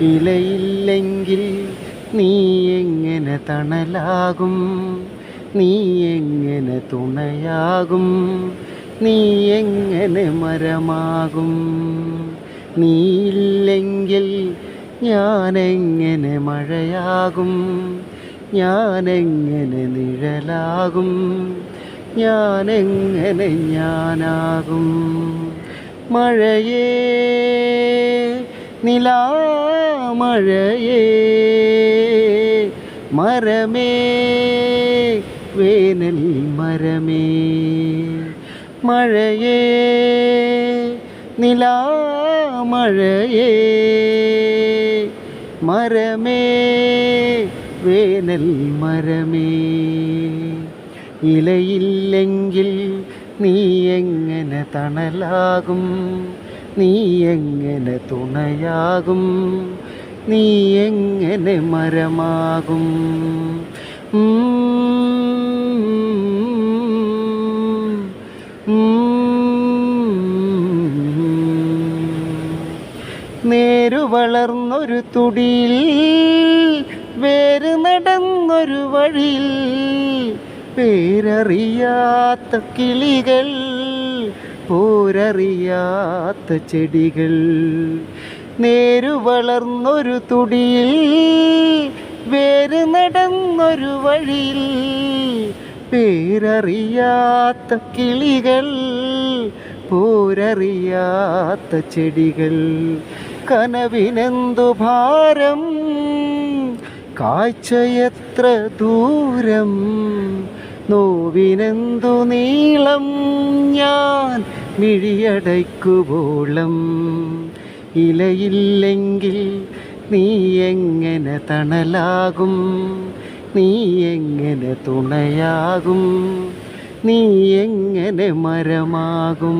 ഇലയില്ലെങ്കിൽ നീ എങ്ങനെ തണലാകും? നീ എങ്ങനെ തുണയാകും? നീ എങ്ങനെ മരമാകും? നീ നീയില്ലെങ്കിൽ ഞാനെങ്ങനെ മഴയാകും? ഞാനെങ്ങനെ നിഴലാകും? ഞാനെങ്ങനെ ഞാനാകും? മഴയേ നിലാമഴയേ മരമേ വേനൽ മരമേ. മഴയേ നിലാമഴയേ മരമേ വേനൽ മരമേ. ഇലയില്ലെങ്കിൽ നീ എങ്ങനെ തണലാകും? നീ എങ്ങനെ തുണയാകും? നീ എങ്ങനെ മരമാകും? നേരു വളർന്നൊരു തുടിയിൽ വേര് നടന്നൊരു വഴിയിൽ. പേരറിയാത്ത കിളികൾ പോരറിയാത്ത ചെടികൾ. നേരു വളർന്നൊരു തുടിയിൽ വേര് നടന്നൊരു വഴിയിൽ. പേരറിയാത്ത കിളികൾ പോരറിയാത്ത ചെടികൾ. കനവിനെന്തു ഭാരം? കാഴ്ചയെത്ര ദൂരം? നോവിനെന്തു നീളം? ഞാൻ മിഴിയടയ്ക്കുവോളം. ഇലയില്ലെങ്കിൽ നീ എങ്ങനെ തണലാകും? നീ എങ്ങനെ തുണയാകും? നീ എങ്ങനെ മരമാകും?